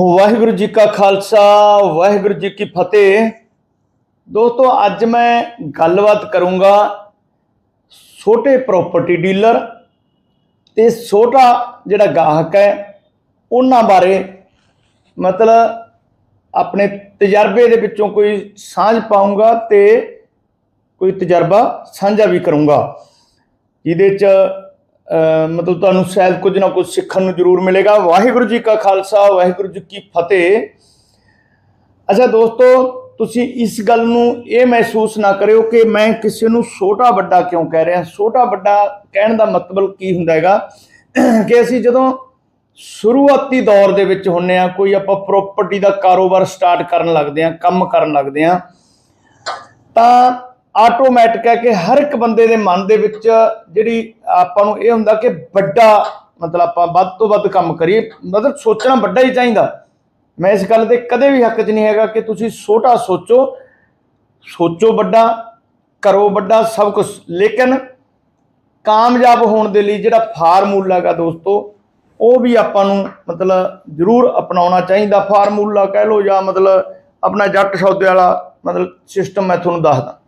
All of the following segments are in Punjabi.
ਵਾਹਿਗੁਰੂ ਜੀ ਕਾ ਖਾਲਸਾ, ਵਾਹਿਗੁਰੂ ਜੀ ਕੀ ਫਤਿਹ। ਦੋਸਤੋ, ਅੱਜ ਮੈਂ ਗੱਲਬਾਤ ਕਰੂੰਗਾ ਛੋਟੇ ਪ੍ਰਾਪਰਟੀ ਡੀਲਰ ਤੇ ਛੋਟਾ ਜਿਹੜਾ ਗਾਹਕ ਹੈ, ਉਹਨਾਂ ਬਾਰੇ। ਮਤਲਬ, ਆਪਣੇ ਤਜਰਬੇ ਦੇ ਵਿੱਚੋਂ ਕੋਈ ਸਾਂਝ ਪਾਉਂਗਾ ਤੇ ਕੋਈ ਤਜਰਬਾ ਸਾਂਝਾ ਵੀ ਕਰੂੰਗਾ। ਜਿਹਦੇ ਚ ਮਤਲਬ ਤੁਹਾਨੂੰ ਸ਼ਾਇਦ ਕੁਝ ਨਾ ਕੁਝ ਸਿੱਖਣ ਨੂੰ ਜ਼ਰੂਰ ਮਿਲੇਗਾ। ਵਾਹਿਗੁਰੂ ਜੀ ਕਾ ਖਾਲਸਾ, ਵਾਹਿਗੁਰੂ ਜੀ ਕੀ ਫਤਿਹ। ਅੱਛਾ ਦੋਸਤੋ, ਤੁਸੀਂ ਇਸ ਗੱਲ ਨੂੰ ਇਹ ਮਹਿਸੂਸ ਨਾ ਕਰਿਓ ਕਿ ਮੈਂ ਕਿਸੇ ਨੂੰ ਛੋਟਾ ਵੱਡਾ ਕਿਉਂ ਕਹਿ ਰਿਹਾ? ਛੋਟਾ ਵੱਡਾ ਕਹਿਣ ਦਾ ਮਤਲਬ ਕੀ ਹੁੰਦਾ ਹੈਗਾ? ਕਿ ਅਸੀਂ ਜਦੋਂ ਸ਼ੁਰੂਆਤੀ ਦੌਰ ਦੇ ਵਿੱਚ ਹੁੰਨੇ ਆ, ਕੋਈ ਆਪਾਂ ਪ੍ਰਾਪਰਟੀ ਦਾ ਕਾਰੋਬਾਰ ਸਟਾਰਟ ਕਰਨ ਲੱਗਦੇ ਆ, ਕੰਮ ਕਰਨ ਲੱਗਦੇ ਆ, ਤਾਂ ਆਟੋਮੈਟਿਕ ਹੈ ਕਿ ਹਰ ਇੱਕ ਬੰਦੇ ਦੇ ਮਨ ਦੇ ਵਿੱਚ ਜਿਹੜੀ ਆਪਾਂ ਨੂੰ ਇਹ ਹੁੰਦਾ ਕਿ ਵੱਡਾ, ਮਤਲਬ ਆਪਾਂ ਵੱਧ ਤੋਂ ਵੱਧ ਕੰਮ ਕਰੀਏ, ਮਤਲਬ ਸੋਚਣਾ ਵੱਡਾ ਹੀ ਚਾਹੀਦਾ। ਮੈਂ ਇਸ ਗੱਲ ਦੇ ਕਦੇ ਵੀ ਹੱਕ 'ਚ ਨਹੀਂ ਹੈਗਾ ਕਿ ਤੁਸੀਂ ਛੋਟਾ ਸੋਚੋ ਸੋਚੋ ਵੱਡਾ, ਕਰੋ ਵੱਡਾ ਸਭ ਕੁਝ ਲੇਕਿਨ ਕਾਮਯਾਬ ਹੋਣ ਦੇ ਲਈ ਜਿਹੜਾ ਫਾਰਮੂਲਾ ਹੈਗਾ ਦੋਸਤੋ, ਉਹ ਵੀ ਆਪਾਂ ਨੂੰ ਮਤਲਬ ਜ਼ਰੂਰ ਅਪਣਾਉਣਾ ਚਾਹੀਦਾ। ਫਾਰਮੂਲਾ ਕਹਿ ਲਓ ਜਾਂ ਮਤਲਬ ਆਪਣਾ ਜੱਟ ਸੌਦੇ ਵਾਲਾ ਮਤਲਬ ਸਿਸਟਮ ਮੈਂ ਤੁਹਾਨੂੰ ਦੱਸਦਾ।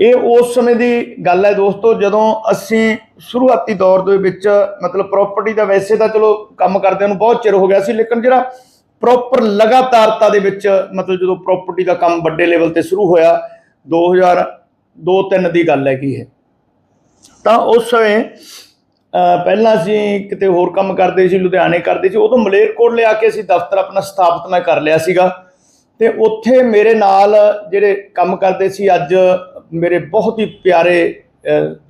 ਇਹ ਉਸ ਸਮੇਂ ਦੀ ਗੱਲ ਹੈ ਦੋਸਤੋ, ਜਦੋਂ ਅਸੀਂ ਸ਼ੁਰੂਆਤੀ ਦੌਰ ਦੇ ਵਿੱਚ ਮਤਲਬ ਪ੍ਰਾਪਰਟੀ ਦਾ ਵੈਸੇ ਤਾਂ ਚਲੋ ਕੰਮ ਕਰਦਿਆਂ ਨੂੰ ਬਹੁਤ ਚਿਰ ਹੋ ਗਿਆ ਸੀ, ਲੇਕਿਨ ਜਿਹੜਾ ਪ੍ਰੋਪਰ ਲਗਾਤਾਰਤਾ ਦੇ ਵਿੱਚ ਮਤਲਬ ਜਦੋਂ ਪ੍ਰਾਪਰਟੀ ਦਾ ਕੰਮ ਵੱਡੇ ਲੈਵਲ ਤੇ ਸ਼ੁਰੂ ਹੋਇਆ 2002-3 ਦੀ ਗੱਲ ਹੈਗੀ ਹੈ ਤਾਂ ਉਸ ਸਮੇਂ ਪਹਿਲਾਂ ਅਸੀਂ ਕਿਤੇ ਹੋਰ ਕੰਮ ਕਰਦੇ ਸੀ, ਲੁਧਿਆਣੇ ਕਰਦੇ ਸੀ, ਉਦੋਂ ਮਲੇਰਕੋਟ ਲਿਆ ਕੇ ਅਸੀਂ ਦਫ਼ਤਰ ਆਪਣਾ ਸਥਾਪਿਤ ਮੈਂ ਕਰ ਲਿਆ ਸੀਗਾ। ਤੇ ਉੱਥੇ ਮੇਰੇ ਨਾਲ ਜਿਹੜੇ ਕੰਮ ਕਰਦੇ ਸੀ ਅੱਜ ਮੇਰੇ ਬਹੁਤ ਹੀ ਪਿਆਰੇ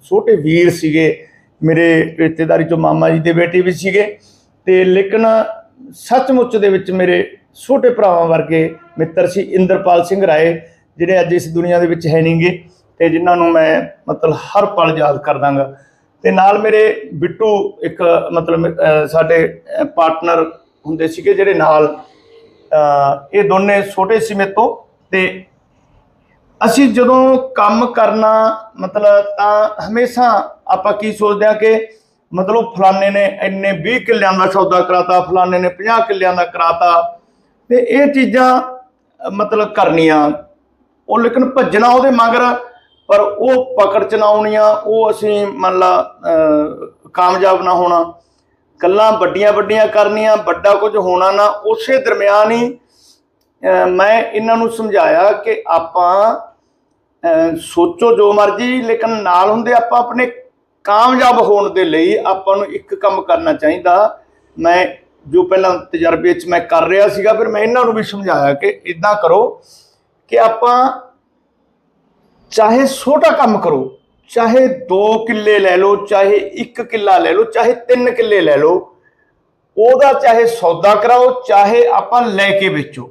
ਛੋਟੇ ਵੀਰ ਸੀਗੇ। ਮੇਰੇ ਰਿਸ਼ਤੇਦਾਰੀ ਚੋਂ ਮਾਮਾ ਜੀ ਦੇ ਬੇਟੇ ਵੀ ਸੀਗੇ। ਤੇ ਲੇਕਿਨ ਸੱਚਮੁੱਚ ਦੇ ਵਿੱਚ ਮੇਰੇ ਛੋਟੇ ਭਰਾਵਾਂ ਵਰਗੇ ਮਿੱਤਰ ਸੀ ਇੰਦਰਪਾਲ ਸਿੰਘ ਰਾਏ, ਜਿਹੜੇ ਅੱਜ ਇਸ ਦੁਨੀਆ ਦੇ ਵਿੱਚ ਹੈ ਨਹੀਂਗੇ ਤੇ ਜਿਨ੍ਹਾਂ ਨੂੰ ਮੈਂ ਮਤਲਬ ਹਰ ਪਲ ਯਾਦ ਕਰਦਾਂਗਾ ਤੇ ਨਾਲ ਮੇਰੇ ਬਿੱਟੂ ਇੱਕ ਮਤਲਬ ਸਾਡੇ ਪਾਰਟਨਰ ਹੁੰਦੇ ਸੀਗੇ ਜਿਹੜੇ ਨਾਲ ਇਹ ਦੋਨੇ ਛੋਟੇ ਸੀ ਮੇਰੇ ਤੋਂ ਤੇ ਅਸੀਂ ਜਦੋਂ ਕੰਮ ਕਰਨਾ, ਮਤਲਬ ਤਾਂ ਹਮੇਸ਼ਾ ਆਪਾਂ ਕੀ ਸੋਚਦੇ ਆ ਕਿ ਮਤਲਬ ਫਲਾਣੇ ਨੇ ਇੰਨੇ 20 ਕਿੱਲਿਆਂ ਦਾ ਸੌਦਾ ਕਰਾਤਾ, ਫਲਾਣੇ ਨੇ 50 ਕਿੱਲਿਆਂ ਦਾ ਕਰਾਤਾ ਤੇ ਇਹ ਚੀਜ਼ਾਂ, ਮਤਲਬ ਕਰਨੀਆਂ। ਉਹ ਲੇਕਿਨ ਭੱਜਣਾ ਉਹਦੇ ਮਗਰ, ਪਰ ਉਹ ਪਕੜ ਚ ਨਾ ਆਉਣੀਆਂ, ਉਹ ਅਸੀਂ ਮੰਨ ਲਾ ਕਾਮਯਾਬ ਨਾ ਹੋਣਾ। ਗੱਲਾਂ ਵੱਡੀਆਂ ਵੱਡੀਆਂ ਕਰਨੀਆਂ, ਵੱਡਾ ਕੁਝ ਹੋਣਾ ਨਾ, ਉਸੇ ਦਰਮਿਆਨ ਹੀ ਮੈਂ ਇਹਨਾਂ ਨੂੰ ਸਮਝਾਇਆ ਕਿ ਆਪਾਂ ਸੋਚੋ ਜੋ ਮਰਜ਼ੀ, ਲੇਕਿਨ ਨਾਲ ਹੁੰਦੇ ਆਪਾਂ ਆਪਣੇ ਕਾਮਯਾਬ ਹੋਣ ਦੇ ਲਈ ਆਪਾਂ ਨੂੰ ਇੱਕ ਕੰਮ ਕਰਨਾ ਚਾਹੀਦਾ। ਮੈਂ ਜੋ ਪਹਿਲਾਂ ਤਜਰਬੇ 'ਚ ਮੈਂ ਕਰ ਰਿਹਾ ਸੀਗਾ, ਫਿਰ ਮੈਂ ਇਹਨਾਂ ਨੂੰ ਵੀ ਸਮਝਾਇਆ ਕਿ ਇਦਾਂ ਕਰੋ ਕਿ ਆਪਾਂ ਚਾਹੇ ਛੋਟਾ ਕੰਮ ਕਰੋ, ਚਾਹੇ 2 ਕਿੱਲੇ ਲੈ ਲਓ, ਚਾਹੇ 1 ਕਿੱਲਾ ਲੈ ਲਓ, ਚਾਹੇ 3 ਕਿੱਲੇ ਲੈ ਲਓ, ਉਹਦਾ ਚਾਹੇ ਸੌਦਾ ਕਰਾਓ, ਚਾਹੇ ਆਪਾਂ ਲੈ ਕੇ ਵੇਚੋ।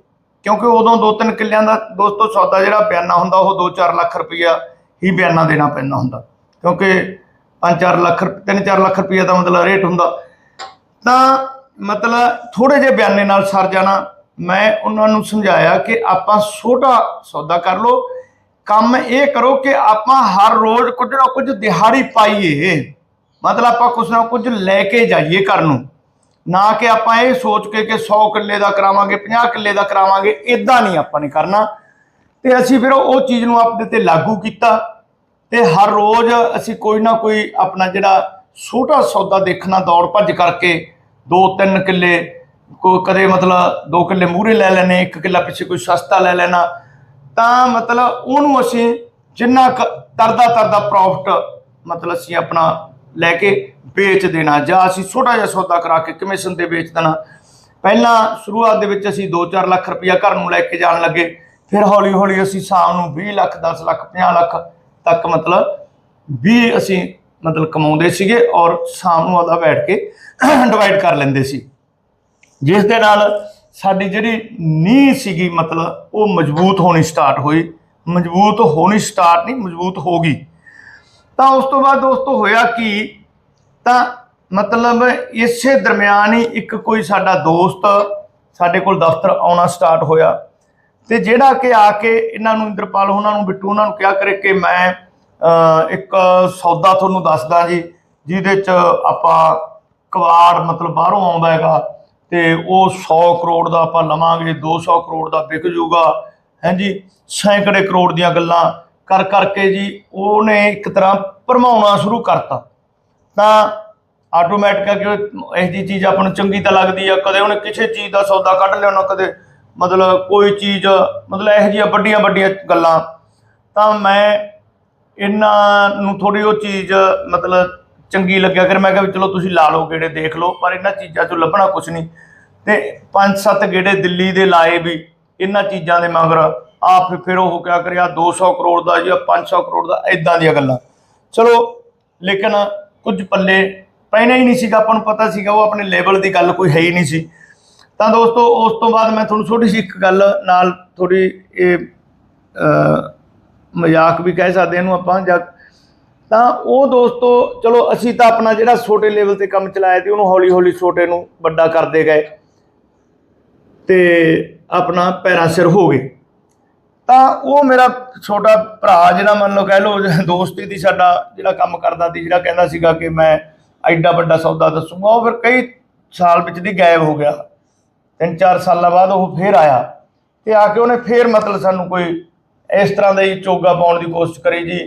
ਕਿਉਂਕਿ ਉਦੋਂ 2-3 ਕਿੱਲਿਆਂ ਦਾ ਦੋਸਤੋ ਸੌਦਾ ਜਿਹੜਾ ਬਿਆਨਾ ਹੁੰਦਾ, ਉਹ 2-4 ਲੱਖ ਰੁਪਈਆ ਹੀ ਬਿਆਨਾ ਦੇਣਾ ਪੈਂਦਾ ਹੁੰਦਾ। ਕਿਉਂਕਿ 5-4 ਲੱਖ 3-4 ਲੱਖ ਰੁਪਈਆ ਦਾ ਮਤਲਬ ਰੇਟ ਹੁੰਦਾ। ਤਾਂ ਮਤਲਬ ਥੋੜੇ ਜਿਹੇ ਬਿਆਨੇ ਨਾਲ ਸਰ ਜਾਣਾ, ਮੈਂ ਉਹਨਾਂ ਨੂੰ ਸਮਝਾਇਆ ਕਿ ਆਪਾਂ ਛੋਟਾ ਸੌਦਾ ਕਰ ਲਓ। ਕੰਮ ਇਹ ਕਰੋ ਕਿ ਆਪਾਂ ਹਰ ਰੋਜ਼ ਕੁਝ ਨਾ ਕੁਝ ਦਿਹਾੜੀ ਪਾਈਏ। ਮਤਲਬ ਆਪਾਂ ਕੁਝ ਨਾ ਕੁਝ ਲੈ ਕੇ ਜਾਈਏ ਘਰ ਨੂੰ। ਨਾ ਕਿ ਆਪਾਂ ਇਹ ਸੋਚ ਕੇ ਕਿ 100 ਕਿੱਲੇ ਦਾ ਕਰਾਵਾਂਗੇ 50 ਕਿੱਲੇ ਦਾ ਕਰਾਵਾਂਗੇ ਇਦਾਂ ਨਹੀਂ ਆਪਾਂ ਨੇ ਕਰਨਾ। ਤੇ ਅਸੀਂ ਫਿਰ ਉਹ ਚੀਜ਼ ਨੂੰ ਆਪਣੇ ਤੇ ਲਾਗੂ ਕੀਤਾ ਤੇ ਹਰ ਰੋਜ਼ ਅਸੀਂ ਕੋਈ ਨਾ ਕੋਈ ਆਪਣਾ ਜਿਹੜਾ ਛੋਟਾ ਸੌਦਾ ਦੇਖਣਾ, ਦੌੜ ਭੱਜ ਕਰਕੇ 2-3 ਕਿੱਲੇ, ਕੋ ਕਦੇ ਮਤਲਬ 2 ਕਿੱਲੇ ਮੂਹਰੇ ਲੈ ਲੈਣੇ 1 ਕਿੱਲਾ ਪਿੱਛੇ ਕੋਈ ਸਸਤਾ ਲੈ ਲੈਣਾ। ਤਾਂ ਮਤਲਬ ਉਹਨੂੰ ਅਸੀਂ ਜਿੰਨਾ ਕੁ ਤਰਦਾ ਤਰਦਾ ਪ੍ਰੋਫਿਟ ਮਤਲਬ ਅਸੀਂ ਆਪਣਾ ਲੈ ਕੇ ਵੇਚ ਦੇਣਾ ਜਾਂ ਅਸੀਂ ਛੋਟਾ ਜਿਹਾ ਸੌਦਾ ਕਰਾ ਕੇ ਕਮਿਸ਼ਨ ਤੇ ਵੇਚ ਦੇਣਾ। ਪਹਿਲਾਂ ਸ਼ੁਰੂਆਤ ਦੇ ਵਿੱਚ ਅਸੀਂ 2-4 ਲੱਖ ਰੁਪਇਆ ਘਰ ਨੂੰ ਲੈ ਕੇ ਜਾਣ ਲੱਗੇ। ਫਿਰ ਹੌਲੀ ਹੌਲੀ ਅਸੀਂ ਸ਼ਾਮ ਨੂੰ 20 ਲੱਖ 10 ਲੱਖ 50 ਲੱਖ ਤੱਕ ਮਤਲਬ ਵੀ ਅਸੀਂ ਮਤਲਬ ਕਮਾਉਂਦੇ ਸੀਗੇ ਔਰ ਸ਼ਾਮ ਨੂੰ ਆਦਾ ਬੈਠ ਕੇ ਡਿਵਾਈਡ ਕਰ ਲੈਂਦੇ ਸੀ। ਜਿਸ ਦੇ ਨਾਲ ਸਾਡੀ ਜਿਹੜੀ ਨੀਂਹ ਸੀਗੀ ਮਤਲਬ ਉਹ ਮਜ਼ਬੂਤ ਹੋਣੀ ਸਟਾਰਟ ਹੋਈ। ਮਜ਼ਬੂਤ ਹੋਣੀ ਸਟਾਰਟ ਨਹੀਂ, ਮਜ਼ਬੂਤ ਹੋ ਗਈ। ਤਾਂ ਉਸ ਤੋਂ ਬਾਅਦ ਦੋਸਤੋ ਹੋਇਆ ਕਿ ਤਾਂ ਮਤਲਬ ਇਸੇ ਦਰਮਿਆਨ ਹੀ ਇੱਕ ਕੋਈ ਸਾਡਾ ਦੋਸਤ ਸਾਡੇ ਕੋਲ ਦਫ਼ਤਰ ਆਉਣਾ ਸਟਾਰਟ ਹੋਇਆ ਤੇ ਜਿਹੜਾ ਕਿ ਆ ਕੇ ਇਹਨਾਂ ਨੂੰ ਇੰਦਰਪਾਲ ਉਹਨਾਂ ਨੂੰ ਬਿੱਟੂ ਉਹਨਾਂ ਨੂੰ ਕਿਹਾ ਕਰੇ ਕਿ ਮੈਂ ਇੱਕ ਸੌਦਾ ਤੁਹਾਨੂੰ ਦੱਸਦਾ ਜੀ, ਜਿਹਦੇ ਚ ਆਪਾਂ ਕਵਾੜ ਮਤਲਬ ਬਾਹਰੋਂ ਆਉਂਦਾ ਹੈਗਾ ਤੇ ਉਹ 100 ਕਰੋੜ ਦਾ ਆਪਾਂ ਲਵਾਂਗੇ 200 ਕਰੋੜ ਦਾ ਵਿਕ ਜੂਗਾ ਹਾਂਜੀ ਸੈਂਕੜੇ ਕਰੋੜ ਦੀਆਂ ਗੱਲਾਂ ਕਰ ਕਰਕੇ ਜੀ ਉਹਨੇ ਇੱਕ ਤਰ੍ਹਾਂ ਭਰਮਾਉਣਾ ਸ਼ੁਰੂ ਕਰਤਾ। ਤਾਂ ਆਟੋਮੈਟਿਕ ਕਿ ਇਹ ਜੀ ਚੀਜ਼ ਆਪਾਂ ਨੂੰ ਚੰਗੀ ਤਾਂ ਲੱਗਦੀ ਆ, ਕਦੇ ਉਹਨੇ ਕਿਸੇ ਚੀਜ਼ ਦਾ ਸੌਦਾ ਕੱਢ ਲਿਆਉਣਾ ਕਦੇ ਮਤਲਬ ਕੋਈ ਚੀਜ਼, ਮਤਲਬ ਇਹੋ ਜਿਹੀਆਂ ਵੱਡੀਆਂ ਵੱਡੀਆਂ ਗੱਲਾਂ। ਤਾਂ ਮੈਂ ਇਹਨਾਂ ਨੂੰ ਥੋੜੀ ਉਹ ਚੀਜ਼ ਮਤਲਬ ਚੰਗੀ ਲੱਗਿਆ। ਕਰ ਮੈਂ ਕਿਹਾ ਵੀ ਚਲੋ ਤੁਸੀਂ ਲਾ ਲਓ ਗੇੜੇ, ਦੇਖ ਲਓ, ਪਰ ਇਹਨਾਂ ਚੀਜ਼ਾਂ ਚੋਂ ਲੱਭਣਾ ਕੁਝ ਨਹੀਂ। ਤੇ ਪੰਜ ਸੱਤ ਗੇੜੇ ਦਿੱਲੀ ਦੇ ਲਾਏ ਵੀ ਇਹਨਾਂ ਚੀਜ਼ਾਂ ਦੇ ਮਗਰ ਆ ਫਿਰ ਫਿਰ ਉਹ ਕਿਆ ਕਰਿਆ 200 ਕਰੋੜ ਦਾ ਜਾਂ 500 ਕਰੋੜ ਦਾ ਇਦਾਂ ਦੀਆਂ ਗੱਲਾਂ। ਚਲੋ, ਲੇਕਿਨ ਕੁਝ ਪੱਲੇ ਪੈਣਾ ਹੀ ਨਹੀਂ ਸੀਗਾ, ਆਪਾਂ ਨੂੰ ਪਤਾ ਸੀਗਾ, ਉਹ ਆਪਣੇ ਲੈਵਲ ਦੀ ਗੱਲ ਕੋਈ ਹੈ ਹੀ ਨਹੀਂ ਸੀ। ਤਾਂ ਦੋਸਤੋ, ਉਸ ਤੋਂ ਬਾਅਦ ਮੈਂ ਤੁਹਾਨੂੰ ਛੋਟੀ ਜਿਹੀ ਇੱਕ ਗੱਲ ਨਾਲ ਥੋੜੀ ਇਹ ਮਜ਼ਾਕ ਵੀ ਕਹਿ ਸਕਦੇ ਹਾਂ ਇਹਨੂੰ ਆਪਾਂ, ਜਾਂ ਤਾਂ ਉਹ ਦੋਸਤੋ, ਚਲੋ ਅਸੀਂ ਤਾਂ ਆਪਣਾ ਜਿਹੜਾ ਛੋਟੇ ਲੈਵਲ ਤੇ ਕੰਮ ਚਲਾਇਆ ਤੇ ਉਹਨੂੰ ਹੌਲੀ ਹੌਲੀ ਛੋਟੇ ਨੂੰ ਵੱਡਾ ਕਰਦੇ ਗਏ ਤੇ ਆਪਣਾ ਪੈਰਾਂ ਸਿਰ ਹੋ ਗਏ। ਤਾਂ ਉਹ ਮੇਰਾ ਛੋਟਾ ਭਰਾ ਜਿਹੜਾ ਮੰਨ ਲਓ ਕਹਿ ਲਓ ਦੋਸਤੀ ਦੀ ਸਾਡਾ ਜਿਹੜਾ ਕੰਮ ਕਰਦਾ ਸੀ, ਜਿਹੜਾ ਕਹਿੰਦਾ ਸੀਗਾ ਕਿ ਮੈਂ ਐਡਾ ਵੱਡਾ ਸੌਦਾ ਦੱਸੂਗਾ, ਉਹ ਫਿਰ ਕਈ ਸਾਲ ਵਿੱਚ ਦੀ ਗਾਇਬ ਹੋ ਗਿਆ। ਤਿੰਨ ਚਾਰ ਸਾਲਾਂ ਬਾਅਦ ਉਹ ਫੇਰ ਆਇਆ ਤੇ ਆ ਕੇ ਉਹਨੇ ਫੇਰ ਮਤਲਬ ਸਾਨੂੰ ਕੋਈ ਇਸ ਤਰ੍ਹਾਂ ਦਾ ਹੀ ਚੋਗਾ ਪਾਉਣ ਦੀ ਕੋਸ਼ਿਸ਼ ਕਰੀ ਜੀ।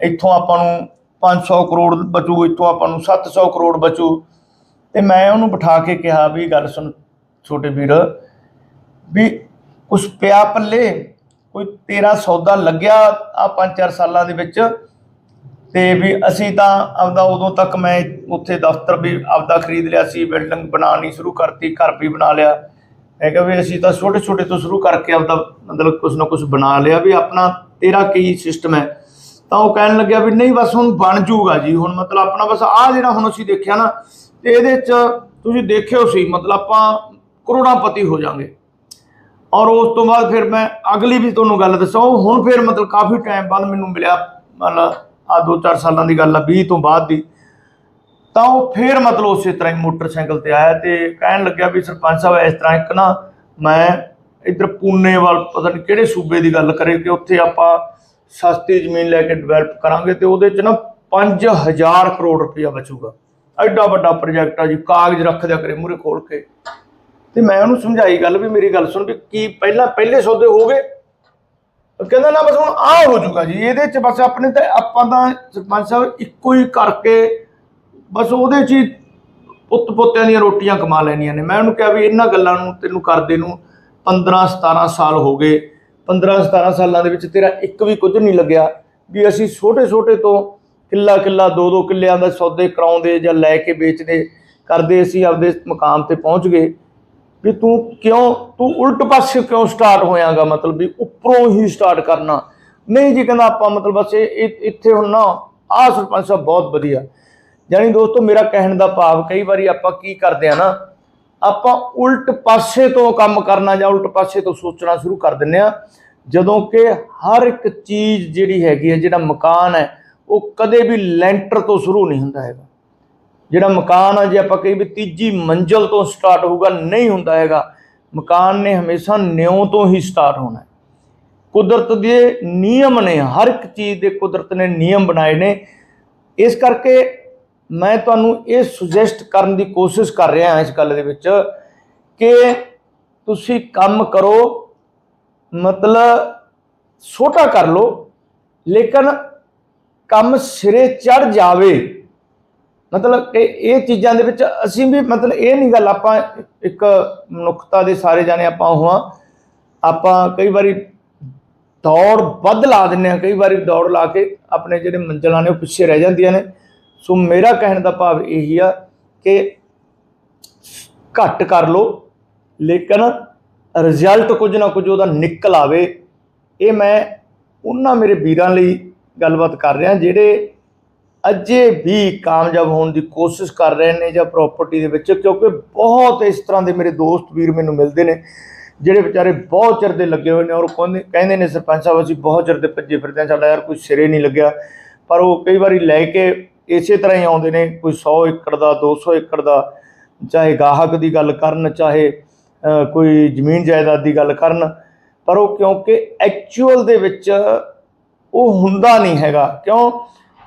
ਇੱਥੋਂ ਆਪਾਂ ਨੂੰ 500 ਕਰੋੜ ਬਚੂ, ਇੱਥੋਂ ਆਪਾਂ ਨੂੰ 700 ਕਰੋੜ ਬਚੂ। ਤੇ ਮੈਂ ਉਹਨੂੰ ਬਿਠਾ ਕੇ ਕਿਹਾ ਵੀ, ਗੱਲ ਸੁਣ ਛੋਟੇ ਵੀਰ, ਵੀ ਕੁਛ ਪਿਆ ਪੱਲੇ। ਕੋਈ ਤੇਰਾ ਸੌਦਾ ਲੱਗਿਆ ਆ 5-4 ਸਾਲਾਂ ਦੇ ਵਿੱਚ, ਤੇ ਵੀ ਅਸੀਂ ਤਾਂ ਆਪਦਾ ਉਦੋਂ ਤੱਕ ਮੈਂ ਉੱਥੇ ਦਫ਼ਤਰ ਵੀ ਆਪਦਾ ਖਰੀਦ ਲਿਆ ਸੀ, ਬਿਲਡਿੰਗ ਬਣਾਉਣੀ ਸ਼ੁਰੂ ਕਰਤੀ, ਘਰ ਵੀ ਬਣਾ ਲਿਆ। ਮੈਂ ਕਿਹਾ ਵੀ ਅਸੀਂ ਤਾਂ ਛੋਟੇ ਛੋਟੇ ਤੋਂ ਸ਼ੁਰੂ ਕਰਕੇ ਆਪਦਾ ਮਤਲਬ ਕੁਝ ਨਾ ਕੁਝ ਬਣਾ ਲਿਆ ਵੀ ਆਪਣਾ ਤੇਰਾ ਕੀ ਸਿਸਟਮ ਹੈ। ਤਾਂ ਉਹ ਕਹਿਣ ਲੱਗਿਆ ਵੀ ਨਹੀਂ ਬਸ ਹੁਣ ਬਣ ਜੂਗਾ ਜੀ, ਹੁਣ ਮਤਲਬ ਆਪਣਾ ਬਸ ਆਹ ਜਿਹੜਾ ਹੁਣ ਅਸੀਂ ਦੇਖਿਆ ਨਾ, ਤੇ ਇਹਦੇ 'ਚ ਤੁਸੀਂ ਦੇਖਿਓ ਸੀ, ਮਤਲਬ ਆਪਾਂ ਕਰੋੜਾਂ ਪਤੀ ਹੋ ਜਾਾਂਗੇ। ਔਰ ਉਸ ਤੋਂ ਬਾਅਦ ਫਿਰ ਮੈਂ ਅਗਲੀ ਵੀ ਤੁਹਾਨੂੰ ਗੱਲ ਦੱਸਾਂ ਹੁਣ ਫਿਰ ਮਤਲਬ ਕਾਫੀ ਟਾਈਮ ਬਾਅਦ ਮੈਨੂੰ ਮਿਲਿਆ, ਮਤਲਬ ਆ 2-4 ਸਾਲਾਂ ਦੀ ਗੱਲ ਆ 20 ਤੋਂ ਬਾਅਦ ਦੀ। ਤਾਂ ਉਹ ਫਿਰ ਮਤਲਬ ਉਸੇ ਤਰ੍ਹਾਂ ਹੀ ਮੋਟਰਸਾਈਕਲ ਤੇ ਆਇਆ ਤੇ ਕਹਿਣ ਲੱਗਿਆ ਵੀ ਸਰਪੰਚ ਸਾਹਿਬ, ਇਸ ਤਰ੍ਹਾਂ ਇੱਕ ਨਾ ਮੈਂ ਇੱਧਰ ਪੂਨੇ ਵੱਲ ਪਤਾ ਨਹੀਂ ਕਿਹੜੇ ਸੂਬੇ ਦੀ ਗੱਲ ਕਰੇ ਕਿ ਉੱਥੇ ਆਪਾਂ ਸਸਤੀ ਜ਼ਮੀਨ ਲੈ ਕੇ ਡਿਵੈਲਪ ਕਰਾਂਗੇ ਤੇ ਉਹਦੇ 'ਚ ਨਾ 5000 ਕਰੋੜ ਰੁਪਇਆ ਬਚੂਗਾ। ਐਡਾ ਵੱਡਾ ਪ੍ਰੋਜੈਕਟ ਆ ਜੀ, ਕਾਗਜ਼ ਰੱਖ ਦਿਆ ਕਰੇ ਮੂਰੇ ਖੋਲ ਕੇ। ਤੇ ਮੈਂ ਉਹਨੂੰ ਸਮਝਾਈ ਗੱਲ ਵੀ ਮੇਰੀ ਗੱਲ ਸੁਣ ਵੀ ਕੀ ਪਹਿਲਾਂ ਪਹਿਲੇ ਸੌਦੇ ਹੋ ਗਏ। ਕਹਿੰਦਾ ਨਾ ਬਸ ਹੁਣ ਆ ਹੋ ਜਾਊਗਾ ਜੀ, ਇਹਦੇ ਚ ਬਸ ਆਪਣੇ ਤਾਂ ਆਪਾਂ ਤਾਂ ਸਰਪੰਚ ਸਾਹਿਬ ਇੱਕੋ ਹੀ ਕਰਕੇ ਬਸ ਉਹਦੇ ਚ ਹੀ ਪੁੱਤ ਪੋਤਿਆਂ ਦੀਆਂ ਰੋਟੀਆਂ ਕਮਾ ਲੈਣੀਆਂ ਨੇ। ਮੈਂ ਉਹਨੂੰ ਕਿਹਾ ਵੀ ਇਹਨਾਂ ਗੱਲਾਂ ਨੂੰ, ਤੈਨੂੰ ਕਰਦੇ ਨੂੰ 15 17 ਸਾਲ ਹੋ ਗਏ। 15 17 ਸਾਲਾਂ ਦੇ ਵਿੱਚ ਤੇਰਾ ਇੱਕ ਵੀ ਕੁਝ ਨਹੀਂ ਲੱਗਿਆ ਵੀ ਅਸੀਂ ਛੋਟੇ ਛੋਟੇ ਤੋਂ ਕਿੱਲਾ ਕਿੱਲਾ ਦੋ ਦੋ ਕਿੱਲਿਆਂ ਦਾ ਸੌਦੇ ਕਰਾਉਂਦੇ ਜਾਂ ਲੈ ਕੇ ਵੇਚਦੇ, ਕਰਦੇ ਅਸੀਂ ਆਪਦੇ ਮਕਾਮ ਤੇ ਪਹੁੰਚ ਗਏ। ਵੀ ਤੂੰ ਕਿਉਂ, ਤੂੰ ਉਲਟ ਪਾਸੇ ਕਿਉਂ ਸਟਾਰਟ ਹੋਇਆਗਾ? ਮਤਲਬ ਵੀ ਉੱਪਰੋਂ ਹੀ ਸਟਾਰਟ ਕਰਨਾ। ਨਹੀਂ ਜੀ, ਕਹਿੰਦਾ ਆਪਾਂ ਮਤਲਬ ਬਸ ਇਹ ਇੱਥੇ ਹੁਣ ਨਾ, ਆਹ ਸਰਪੰਚ ਸਾਹਿਬ ਬਹੁਤ ਵਧੀਆ। ਯਾਨੀ ਦੋਸਤੋ, ਮੇਰਾ ਕਹਿਣ ਦਾ ਭਾਵ ਕਈ ਵਾਰੀ ਆਪਾਂ ਕੀ ਕਰਦੇ ਆ ਨਾ, ਆਪਾਂ ਉਲਟ ਪਾਸੇ ਤੋਂ ਕੰਮ ਕਰਨਾ ਜਾਂ ਉਲਟ ਪਾਸੇ ਤੋਂ ਸੋਚਣਾ ਸ਼ੁਰੂ ਕਰ ਦਿੰਨੇ ਆ। ਜਦੋਂ ਕਿ ਹਰ ਇੱਕ ਚੀਜ਼ ਜਿਹੜੀ ਹੈਗੀ ਹੈ ਜਿਹੜਾ ਮਕਾਨ ਹੈ, ਉਹ ਕਦੇ ਵੀ ਲੈਂਟਰ ਤੋਂ ਸ਼ੁਰੂ ਨਹੀਂ ਹੁੰਦਾ ਹੈਗਾ। ਜਿਹੜਾ ਮਕਾਨ ਆ, ਜੇ ਆਪਾਂ ਕਹੀ ਵੀ ਤੀਜੀ ਮੰਜ਼ਲ ਤੋਂ ਸਟਾਰਟ ਹੋਊਗਾ, ਨਹੀਂ ਹੁੰਦਾ ਹੈਗਾ। ਮਕਾਨ ਨੇ ਹਮੇਸ਼ਾ ਨਿਉ ਤੋਂ ਹੀ ਸਟਾਰਟ ਹੋਣਾ ਹੈ। ਕੁਦਰਤ ਦੇ ਨਿਯਮ ਨੇ, ਹਰ ਇੱਕ ਚੀਜ਼ ਦੇ ਕੁਦਰਤ ਨੇ ਨਿਯਮ ਬਣਾਏ ਨੇ। ਇਸ ਕਰਕੇ ਮੈਂ ਤੁਹਾਨੂੰ ਇਹ ਸੁਜੈਸਟ ਕਰਨ ਦੀ ਕੋਸ਼ਿਸ਼ ਕਰ ਰਿਹਾ ਹਾਂ ਇਸ ਗੱਲ ਦੇ ਵਿੱਚ ਕਿ ਤੁਸੀਂ ਕੰਮ ਕਰੋ, ਮਤਲਬ ਛੋਟਾ ਕਰ ਲਓ, ਲੇਕਿਨ ਕੰਮ ਸਿਰੇ ਚੜ ਜਾਵੇ। ਮਤਲਬ ਕਿ ਇਹ ਚੀਜ਼ਾਂ ਦੇ ਵਿੱਚ ਅਸੀਂ ਵੀ ਮਤਲਬ ਇਹ ਨਹੀਂ ਗੱਲ ਆਪਾਂ ਇੱਕ ਮਨੁੱਖਤਾ ਦੇ ਸਾਰੇ ਜਾਣੇ ਆਪਾਂ ਹੋਵਾਂ, ਆਪਾਂ ਕਈ ਵਾਰੀ ਦੌੜ ਵੱਧ ਲਾ ਦਿੰਨੇ ਆ ਕਈ ਵਾਰੀ ਦੌੜ ਲਾ ਕੇ ਆਪਣੇ ਜਿਹੜੇ ਮੰਜ਼ਲਾਂ ਨੇ ਉਹ ਪਿੱਛੇ ਰਹਿ ਜਾਂਦੀਆਂ ਨੇ। ਸੋ ਮੇਰਾ ਕਹਿਣ ਦਾ ਭਾਵ ਇਹੀ ਆ ਕਿ ਘੱਟ ਕਰ ਲੋ ਲੇਕਿਨ ਰਿਜ਼ਲਟ ਕੁਝ ਨਾ ਕੁਝ ਉਹਦਾ ਨਿਕਲ ਆਵੇ। ਇਹ ਮੈਂ ਉਹਨਾਂ ਮੇਰੇ ਵੀਰਾਂ ਲਈ ਗੱਲਬਾਤ ਕਰ ਰਿਹਾ, ਜਿਹੜੇ ਅਜੇ ਵੀ ਕਾਮਯਾਬ ਹੋਣ ਦੀ ਕੋਸ਼ਿਸ਼ ਕਰ ਰਹੇ ਨੇ ਜਾਂ ਪ੍ਰਾਪਰਟੀ ਦੇ ਵਿੱਚ, ਕਿਉਂਕਿ ਬਹੁਤ ਇਸ ਤਰ੍ਹਾਂ ਦੇ ਮੇਰੇ ਦੋਸਤ ਵੀਰ ਮੈਨੂੰ ਮਿਲਦੇ ਨੇ, ਜਿਹੜੇ ਵਿਚਾਰੇ ਬਹੁਤ ਚਿਰ ਦੇ ਲੱਗੇ ਹੋਏ ਨੇ ਔਰ ਕਹਿੰਦੇ ਕਹਿੰਦੇ ਨੇ, ਸਰਪੰਚ ਸਾਹਿਬ, ਅਸੀਂ ਬਹੁਤ ਚਿਰ ਦੇ ਭੱਜੇ ਫਿਰਦੇ ਹਾਂ, ਸਾਡਾ ਯਾਰ ਕੋਈ ਸਿਰੇ ਨਹੀਂ ਲੱਗਿਆ। ਪਰ ਉਹ ਕਈ ਵਾਰੀ ਲੈ ਕੇ ਇਸੇ ਤਰ੍ਹਾਂ ਹੀ ਆਉਂਦੇ ਨੇ, ਕੋਈ 100 ਏਕੜ ਦਾ 200 ਏਕੜ ਦਾ, ਚਾਹੇ ਗਾਹਕ ਦੀ ਗੱਲ ਕਰਨ, ਚਾਹੇ ਕੋਈ ਜ਼ਮੀਨ ਜਾਇਦਾਦ ਦੀ ਗੱਲ ਕਰਨ, ਪਰ ਉਹ ਕਿਉਂਕਿ ਐਕਚੁਅਲ ਦੇ ਵਿੱਚ ਉਹ ਹੁੰਦਾ ਨਹੀਂ ਹੈਗਾ। ਕਿਉਂ?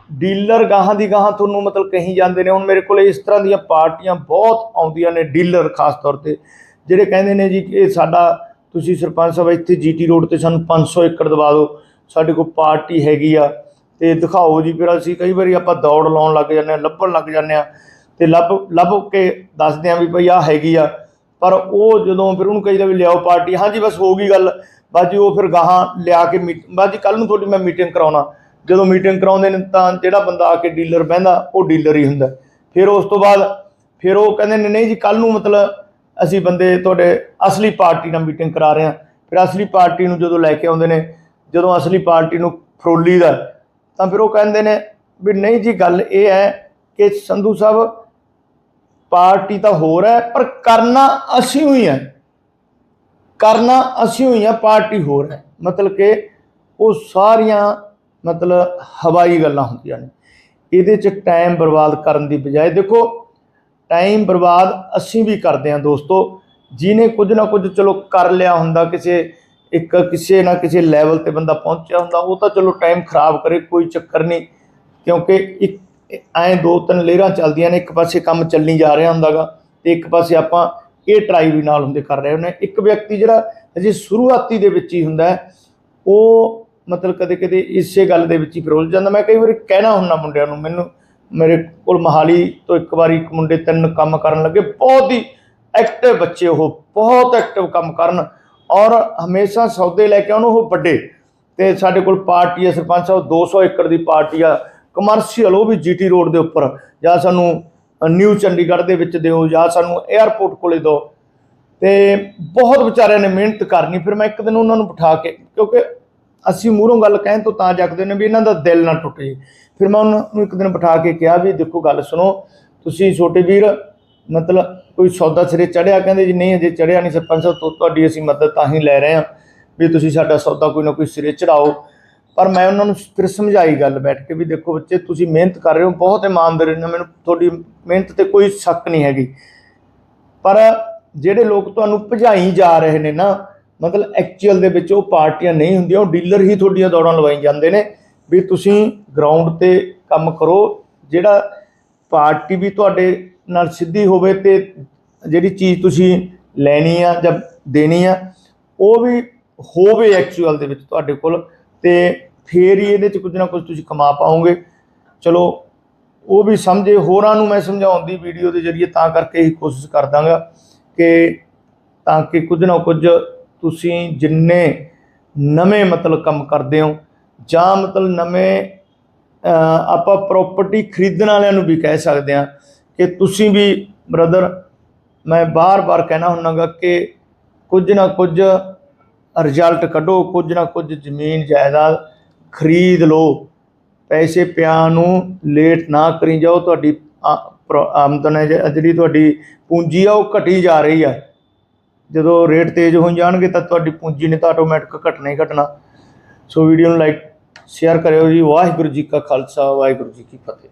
ਡੀਲਰ ਗਾਹਾਂ ਦੀ ਗਾਹਾਂ ਤੁਹਾਨੂੰ ਮਤਲਬ ਕਹੀ ਜਾਂਦੇ ਨੇ। ਹੁਣ ਮੇਰੇ ਕੋਲ ਇਸ ਤਰ੍ਹਾਂ ਦੀਆਂ ਪਾਰਟੀਆਂ ਬਹੁਤ ਆਉਂਦੀਆਂ ਨੇ ਡੀਲਰ ਖਾਸ ਤੌਰ ਤੇ, ਜਿਹੜੇ ਕਹਿੰਦੇ ਨੇ ਜੀ ਕਿ ਇਹ ਸਾਡਾ, ਤੁਸੀਂ ਸਰਪੰਚ ਸਾਹਿਬ ਇੱਥੇ ਜੀਟੀ ਰੋਡ ਤੇ ਸਾਨੂੰ 500 ਏਕੜ ਦਵਾ ਦਿਓ, ਸਾਡੇ ਕੋਲ ਪਾਰਟੀ ਹੈਗੀ ਆ ਤੇ ਦਿਖਾਓ ਜੀ। ਫਿਰ ਅਸੀਂ ਕਈ ਵਾਰੀ ਆਪਾਂ ਦੌੜ ਲਾਉਣ ਲੱਗ ਜਾਂਦੇ ਆ ਲੱਭਣ ਲੱਗ ਜਾਂਦੇ ਆ ਤੇ ਲੱਭ ਲੱਭ ਕੇ ਦੱਸਦੇ ਆ ਵੀ ਭਈ ਆ ਹੈਗੀ ਆ। ਪਰ ਉਹ ਜਦੋਂ ਫਿਰ ਉਹਨੂੰ ਕਹੀਦਾ ਵੀ ਲਿਆਓ ਪਾਰਟੀ, ਹਾਂਜੀ ਬਸ ਹੋ ਗਈ ਗੱਲ ਬਸ ਜੀ ਉਹ ਫਿਰ ਗਾਹਾਂ ਲਿਆ ਕੇ ਮੀਟ ਬਸ ਜੀ ਕੱਲ ਨੂੰ ਤੁਹਾਡੀ ਮੈਂ ਮੀਟਿੰਗ ਕਰਾਉਣਾ। ਜਦੋਂ ਮੀਟਿੰਗ ਕਰਾਉਂਦੇ ਨੇ ਤਾਂ ਜਿਹੜਾ ਬੰਦਾ ਆ ਕੇ ਡੀਲਰ ਬਹਿੰਦਾ, ਉਹ ਡੀਲਰ ਹੀ ਹੁੰਦਾ। ਫਿਰ ਉਸ ਤੋਂ ਬਾਅਦ ਫਿਰ ਉਹ ਕਹਿੰਦੇ ਨੇ, ਨਹੀਂ ਜੀ ਕੱਲ ਨੂੰ ਮਤਲਬ ਅਸੀਂ ਬੰਦੇ ਤੁਹਾਡੇ ਅਸਲੀ ਪਾਰਟੀ ਨਾਲ ਮੀਟਿੰਗ ਕਰਾ ਰਹੇ ਹਾਂ। ਫਿਰ ਅਸਲੀ ਪਾਰਟੀ ਨੂੰ ਜਦੋਂ ਲੈ ਕੇ ਆਉਂਦੇ ਨੇ, ਜਦੋਂ ਅਸਲੀ ਪਾਰਟੀ ਨੂੰ ਫਰੋਲੀ ਦਾ, ਤਾਂ ਫਿਰ ਉਹ ਕਹਿੰਦੇ ਨੇ ਵੀ, ਨਹੀਂ ਜੀ, ਗੱਲ ਇਹ ਹੈ ਕਿ ਸੰਧੂ ਸਾਹਿਬ, ਪਾਰਟੀ ਤਾਂ ਹੋਰ ਹੈ, ਪਰ ਕਰਨਾ ਅਸੀਂ ਹੋਈ ਹੈ। ਕਰਨਾ ਅਸੀਂ ਹੋਈ ਹਾਂ, ਪਾਰਟੀ ਹੋਰ ਹੈ। ਮਤਲਬ ਕਿ ਉਹ ਸਾਰੀਆਂ ਮਤਲਬ ਹਵਾਈ ਗੱਲਾਂ ਹੁੰਦੀਆਂ ਨੇ। ਇਹਦੇ 'ਚ ਟਾਈਮ ਬਰਬਾਦ ਕਰਨ ਦੀ ਬਜਾਏ ਦੇਖੋ ਟਾਈਮ ਬਰਬਾਦ ਅਸੀਂ ਵੀ ਕਰਦੇ ਹਾਂ ਦੋਸਤੋ। ਜਿਹਨੇ ਕੁਝ ਨਾ ਕੁਝ ਚਲੋ ਕਰ ਲਿਆ ਹੁੰਦਾ, ਕਿਸੇ ਇੱਕ ਕਿਸੇ ਨਾ ਕਿਸੇ ਲੈਵਲ ਤੇ ਬੰਦਾ ਪਹੁੰਚਿਆ ਹੁੰਦਾ, ਉਹ ਤਾਂ ਚਲੋ ਟਾਈਮ ਖਰਾਬ ਕਰੇ, ਕੋਈ ਚੱਕਰ ਨਹੀਂ। ਕਿਉਂਕਿ ਇੱਕ ਐਂ ਦੋ ਤਿੰਨ ਲੇਅਰਾਂ ਚੱਲਦੀਆਂ ਨੇ, ਇੱਕ ਪਾਸੇ ਕੰਮ ਚੱਲੀ ਜਾ ਰਿਹਾ ਹੁੰਦਾਗਾ, ਤੇ ਇੱਕ ਪਾਸੇ ਆਪਾਂ ਇਹ ਟਰਾਈ ਵੀ ਨਾਲ ਹੁੰਦੇ ਕਰ ਰਹੇ ਹੁੰਦੇ ਇੱਕ ਵਿਅਕਤੀ ਜਿਹੜਾ ਅਜੇ ਸ਼ੁਰੂਆਤੀ ਦੇ ਵਿੱਚ ਹੀ ਹੁੰਦਾ ਉਹ ਮਤਲਬ ਕਦੇ ਕਦੇ ਇਸੇ ਗੱਲ ਦੇ ਵਿੱਚ ਹੀ ਫਿਰ ਉਲਝ ਜਾਂਦਾ। ਮੈਂ ਕਈ ਵਾਰੀ ਕਹਿਣਾ ਹੁੰਦਾ ਮੁੰਡਿਆਂ ਨੂੰ, ਮੈਨੂੰ ਮੇਰੇ ਕੋਲ ਮਹਾਲੀ ਤੋਂ ਇੱਕ ਵਾਰੀ ਇੱਕ ਮੁੰਡੇ ਤਿੰਨ ਕੰਮ ਕਰਨ ਲੱਗੇ, ਬਹੁਤ ਹੀ ਐਕਟਿਵ ਬੱਚੇ ਉਹ, ਬਹੁਤ ਐਕਟਿਵ ਕੰਮ ਕਰਨ ਔਰ ਹਮੇਸ਼ਾ ਸੌਦੇ ਲੈ ਕੇ ਆਉਣ, ਉਹ ਵੱਡੇ। ਤੇ ਸਾਡੇ ਕੋਲ ਪਾਰਟੀ ਹੈ ਸਰਪੰਚ ਸਾਹਿਬ 200 ਏਕੜ ਦੀ ਪਾਰਟੀ ਆ ਕਮਰਸ਼ੀਅਲ ਉਹ ਵੀ ਜੀਟੀ ਰੋਡ ਦੇ ਉੱਪਰ। ਜਾਂ ਸਾਨੂੰ ਨਿਊ ਚੰਡੀਗੜ੍ਹ ਦੇ ਵਿੱਚ ਦਿਓ, ਜਾਂ ਸਾਨੂੰ 에ਅਰਪੋਰਟ ਕੋਲੇ ਦਿਓ। ਤੇ ਬਹੁਤ ਵਿਚਾਰਿਆਂ ਨੇ ਮਿਹਨਤ ਕਰਨੀ, ਫਿਰ ਮੈਂ ਇੱਕ ਦਿਨ ਉਹਨਾਂ ਨੂੰ ਬਿਠਾ ਕੇ, ਕਿਉਂਕਿ ਅਸੀਂ ਮੂਹਰੋਂ ਗੱਲ ਕਹਿਣ ਤੋਂ ਤਾਂ ਜਗਦੇ ਨੇ ਵੀ ਇਹਨਾਂ ਦਾ ਦਿਲ ਨਾ ਟੁੱਟ। ਜੇ ਫਿਰ ਮੈਂ ਉਹਨਾਂ ਨੂੰ ਇੱਕ ਦਿਨ ਬਿਠਾ ਕੇ ਕਿਹਾ ਵੀ ਦੇਖੋ ਗੱਲ ਸੁਣੋ, ਤੁਸੀਂ ਛੋਟੇ ਵੀਰ, ਮਤਲਬ ਕੋਈ ਸੌਦਾ ਸਿਰੇ ਚੜਿਆ ਕਹਿੰਦੇ ਜੀ ਨਹੀਂ ਅਜੇ ਚੜਿਆ ਨਹੀਂ ਸਰਪੰਚ ਸਾਹਿਬ, ਤੋਂ, ਤੁਹਾਡੀ ਅਸੀਂ ਮਦਦ ਤਾਂ ਹੀ ਲੈ ਰਹੇ ਹਾਂ ਵੀ ਤੁਸੀਂ ਸਾਡਾ ਸੌਦਾ ਕੋਈ ਨਾ ਕੋਈ ਸਿਰੇ ਚੜਾਓ ਪਰ ਮੈਂ ਉਹਨਾਂ ਨੂੰ ਫਿਰ ਸਮਝਾਈ ਗੱਲ ਬੈਠ ਕੇ ਵੀ ਦੇਖੋ ਬੱਚੇ, ਤੁਸੀਂ ਮਿਹਨਤ ਕਰ ਰਹੇ ਹੋ, ਬਹੁਤ ਇਮਾਨਦਾਰੀ ਨਾਲ ਮੈਨੂੰ ਤੁਹਾਡੀ ਮਿਹਨਤ ਤੇ ਕੋਈ ਸ਼ੱਕ ਨਹੀਂ ਹੈਗੀ। ਪਰ ਜਿਹੜੇ ਲੋਕ ਤੁਹਾਨੂੰ ਭਜਾਈ ਜਾ ਰਹੇ ਨੇ ਨਾ ਮਤਲਬ ਐਕਚੁਅਲ ਦੇ ਵਿੱਚ ਉਹ ਪਾਰਟੀਆਂ ਨਹੀਂ ਹੁੰਦੀਆਂ, ਉਹ ਡੀਲਰ ਹੀ ਤੁਹਾਡੀਆਂ ਦੌੜਾਂ ਲਵਾਈ ਜਾਂਦੇ ਨੇ ਵੀ ਤੁਸੀਂ ਗਰਾਊਂਡ ਤੇ ਕੰਮ ਕਰੋ, ਜਿਹੜਾ ਪਾਰਟੀ ਵੀ ਤੁਹਾਡੇ ਨਾਲ ਸਿੱਧੀ ਹੋਵੇ ਤੇ ਜਿਹੜੀ ਚੀਜ਼ ਤੁਸੀਂ ਲੈਣੀ ਆ ਜਾਂ ਦੇਣੀ ਆ, ਉਹ ਵੀ ਹੋਵੇ ਐਕਚੁਅਲ ਦੇ ਵਿੱਚ ਤੁਹਾਡੇ ਕੋਲ ਤੇ ਫੇਰ ਹੀ ਇਹਦੇ ਚ ਕੁਝ ਨਾ ਕੁਝ ਤੁਸੀਂ ਕਮਾ ਪਾਓਗੇ। ਚਲੋ, ਉਹ ਵੀ ਸਮਝੇ, ਹੋਰਾਂ ਨੂੰ ਮੈਂ ਸਮਝਾਉਣ ਦੀ ਵੀਡੀਓ ਦੇ ਜ਼ਰੀਏ ਤਾਂ ਕਰਕੇ ਹੀ ਕੋਸ਼ਿਸ਼ ਕਰਦਾਗਾ ਕਿ ਤਾਂ ਕਿ ਕੁਝ ਨਾ ਕੁਝ ਤੁਸੀਂ ਜਿੰਨੇ ਨਵੇਂ ਮਤਲਬ ਕੰਮ ਕਰਦੇ ਹੋ, ਜਾਂ ਮਤਲਬ ਨਵੇਂ ਆਪਾਂ ਪ੍ਰਾਪਰਟੀ ਖਰੀਦਣ ਵਾਲਿਆਂ ਨੂੰ ਵੀ ਕਹਿ ਸਕਦੇ ਹਾਂ ਕਿ ਤੁਸੀਂ ਵੀ ਬ੍ਰਦਰ ਮੈਂ ਬਾਰ-ਬਾਰ ਕਹਿਣਾ ਹੁੰਨਾਗਾ ਕਿ ਕੁਝ ਨਾ ਕੁਝ ਰਿਜ਼ਲਟ ਕੱਢੋ, ਕੁਝ ਨਾ ਕੁਝ ਜ਼ਮੀਨ ਜਾਇਦਾਦ ਖਰੀਦ ਲਓ। ਪੈਸੇ ਪਿਆ ਨੂੰ ਲੇਟ ਨਾ ਕਰੀ ਜਾਓ, ਤੁਹਾਡੀ ਆਮਦਨ ਹੈ ਜਿਹੜੀ ਤੁਹਾਡੀ ਪੂੰਜੀ ਆ, ਉਹ ਘਟੀ ਜਾ ਰਹੀ ਆ। ਜਦੋਂ ਰੇਟ ਤੇਜ਼ ਹੋਈ ਜਾਣਗੇ ਤਾਂ ਤੁਹਾਡੀ ਪੂੰਜੀ ਨੇ ਤਾਂ ਆਟੋਮੈਟਿਕ ਘਟਣਾ ਹੀ ਘਟਣਾ। ਸੋ ਵੀਡੀਓ ਨੂੰ ਲਾਈਕ ਸ਼ੇਅਰ ਕਰਿਓ ਜੀ। ਵਾਹਿਗੁਰੂ ਜੀ ਕਾ ਖਾਲਸਾ, ਵਾਹਿਗੁਰੂ ਜੀ ਕੀ ਫਤਿਹ।